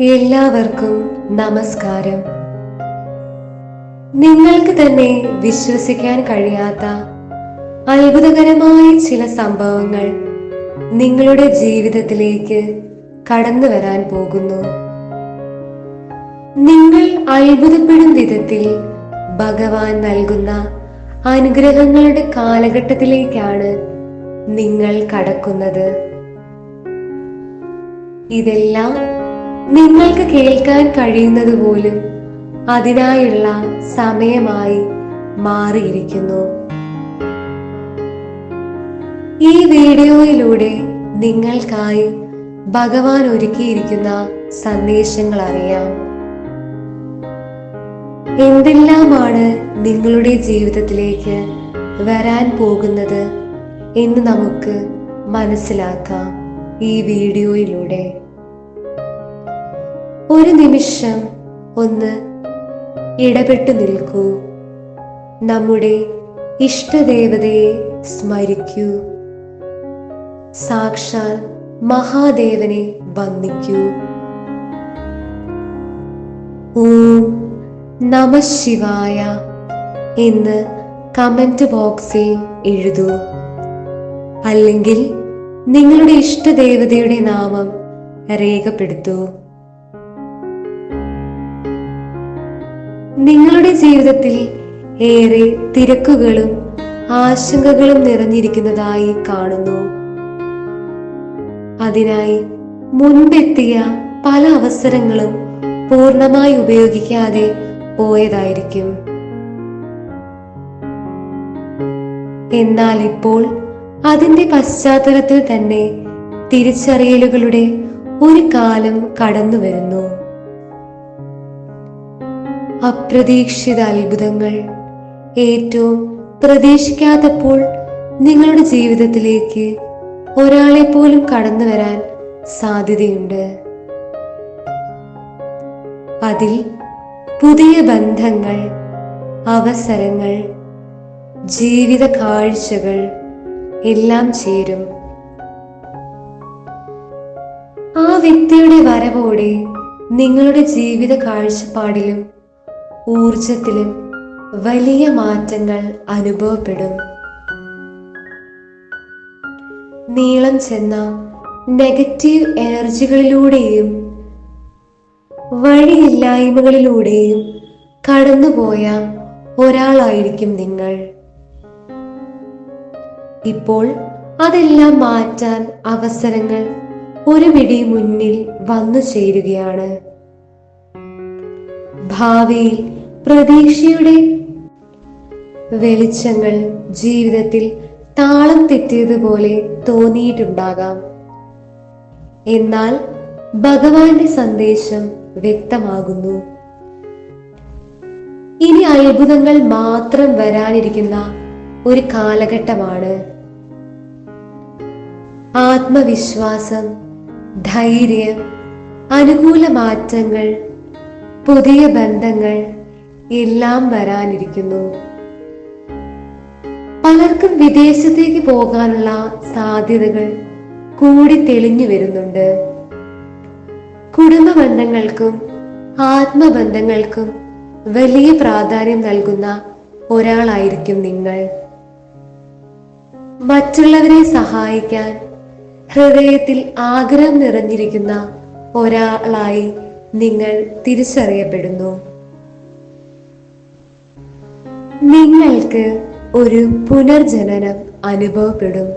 എല്ലാവർക്കും നമസ്കാരം. നിങ്ങൾക്ക് തന്നെ വിശ്വസിക്കാൻ കഴിയാത്ത അത്ഭുതകരമായ ചില സംഭവങ്ങൾ നിങ്ങളുടെ ജീവിതത്തിലേക്ക് കടന്നു വരാൻ പോകുന്നു. നിങ്ങൾ അത്ഭുതപ്പെടും വിധത്തിൽ ഭഗവാൻ നൽകുന്ന അനുഗ്രഹങ്ങളുടെ കാലഘട്ടത്തിലേക്കാണ് നിങ്ങൾ കടക്കുന്നത്. ഇതെല്ലാം നിങ്ങൾക്ക് കേൾക്കാൻ കഴിയുന്നത് പോലും അതിനായുള്ള സമയമായി മാറിയിരിക്കുന്നു. ഈ വീഡിയോയിലൂടെ നിങ്ങൾക്കായി ഭഗവാൻ ഒരുക്കിയിരിക്കുന്ന സന്ദേശങ്ങൾ അറിയാം. എന്തെല്ലാമാണ് നിങ്ങളുടെ ജീവിതത്തിലേക്ക് വരാൻ പോകുന്നത് എന്ന് നമുക്ക് മനസ്സിലാക്കാം ഈ വീഡിയോയിലൂടെ. ഒരു നിമിഷം ഒന്ന് ഇടപെട്ടു നിൽക്കൂ. നമ്മുടെ ഇഷ്ടദേവതയെ സ്മരിക്കൂ. സാക്ഷാൽ മഹാദേവനെ വന്ദിക്കൂ. ഓം നമ ശിവായ എന്ന് കമന്റ് ബോക്സിൽ എഴുതൂ. അല്ലെങ്കിൽ നിങ്ങളുടെ ഇഷ്ടദേവതയുടെ നാമം രേഖപ്പെടുത്തൂ. നിങ്ങളുടെ ജീവിതത്തിൽ ഏറെ തിരക്കുകളും ആശങ്കകളും നിറഞ്ഞിരിക്കുന്നതായി കാണുന്നു. അതിനായി മുൻപെത്തിയ പല അവസരങ്ങളും പൂർണമായി ഉപയോഗിക്കാതെ പോയതായിരിക്കും. എന്നാൽ ഇപ്പോൾ അതിന്റെ പശ്ചാത്തലത്തിൽ തന്നെ തിരിച്ചറിയലുകളുടെ ഒരു കാലം കടന്നു വരുന്നു അപ്രതീക്ഷിത അത്ഭുതങ്ങൾ. ഏറ്റവും പ്രതീക്ഷിക്കാത്തപ്പോൾ നിങ്ങളുടെ ജീവിതത്തിലേക്ക് ഒരാളെ പോലും കടന്നു വരാൻ സാധ്യതയുണ്ട്. അതിൽ പുതിയ ബന്ധങ്ങൾ അവസരങ്ങൾ ജീവിത കാഴ്ചകൾ എല്ലാം ചേരും. ആ വ്യക്തിയുടെ വരവോടെ നിങ്ങളുടെ ജീവിത കാഴ്ചപ്പാടിലും ഊർജത്തിലും വലിയ മാറ്റങ്ങൾ അനുഭവപ്പെടും. നീളം ചെന്ന നെഗറ്റീവ് എനർജികളിലൂടെയും വഴിയില്ലായ്മകളിലൂടെയും കടന്നുപോയ ഒരാളായിരിക്കും നിങ്ങൾ. ഇപ്പോൾ അതെല്ലാം മാറ്റാൻ അവസരങ്ങൾ ഒരു പിടി മുന്നിൽ വന്നു ചേരുകയാണ്. ഭാവിയിൽ പ്രതീക്ഷയുടെ വെളിച്ചങ്ങൾ ജീവിതത്തിൽ താളം തെറ്റിയതുപോലെ തോന്നിയിട്ടുണ്ടാകാം. എന്നാൽ ഭഗവാന്റെ സന്ദേശം വ്യക്തമാകുന്നു. ഇനി അത്ഭുതങ്ങൾ മാത്രം വരാനിരിക്കുന്ന ഒരു കാലഘട്ടമാണ്. ആത്മവിശ്വാസം ധൈര്യം അനുകൂല മാറ്റങ്ങൾ പുതിയ ബന്ധങ്ങൾ എല്ലാം വരാനിരിക്കുന്നു. പലർക്കും വിദേശത്തേക്ക് പോകാനുള്ള സാധ്യതകൾ കൂടി തെളിഞ്ഞു വരുന്നുണ്ട്. കുടുംബ ബന്ധങ്ങൾക്കും ആത്മബന്ധങ്ങൾക്കും വലിയ പ്രാധാന്യം നൽകുന്ന ഒരാളായിരിക്കും നിങ്ങൾ. മറ്റുള്ളവരെ സഹായിക്കാൻ ഹൃദയത്തിൽ ആഗ്രഹം നിറഞ്ഞിരിക്കുന്ന ഒരാളായി നിങ്ങൾ തിരിച്ചറിയപ്പെടുന്നു. നിങ്ങൾക്ക് ഒരു പുനർജനനം അനുഭവപ്പെടും.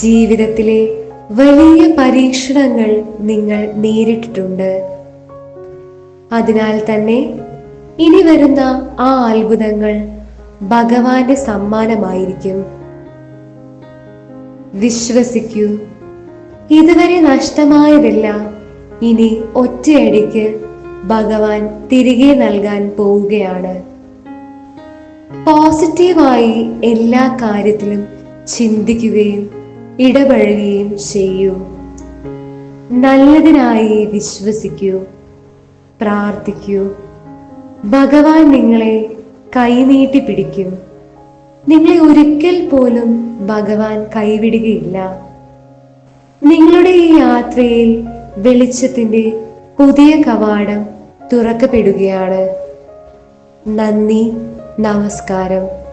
ജീവിതത്തിലെ വലിയ പരീക്ഷണങ്ങൾ നിങ്ങൾ നേരിട്ടിട്ടുണ്ട്. അതിനാൽ തന്നെ ഇനി വരുന്ന ആ അത്ഭുതങ്ങൾ ഭഗവാന്റെ സമ്മാനമായിരിക്കും. വിശ്വസിക്കൂ ഇതുവരെ നഷ്ടമായതെല്ലാം ഇനി ഒറ്റയടിക്ക് ഭഗവാൻ തിരികെ നൽകാൻ പോവുകയാണ്. പോസിറ്റീവായി എല്ലാ കാര്യത്തിലും ചിന്തിക്കുകയും ഇടപഴകുകയും ചെയ്യൂ. നല്ലതിനായി വിശ്വസിക്കൂ. പ്രാർത്ഥിക്കൂ. ഭഗവാൻ നിങ്ങളെ കൈനീട്ടി പിടിക്കും. നിങ്ങളെ ഒരിക്കൽ പോലും ഭഗവാൻ കൈവിടുകയില്ല. നിങ്ങളുടെ ഈ യാത്രയിൽ വെളിച്ചത്തിന്റെ പുതിയ കവാടം തുറക്കപ്പെടുകയാണ്. നന്ദി നമസ്കാരം.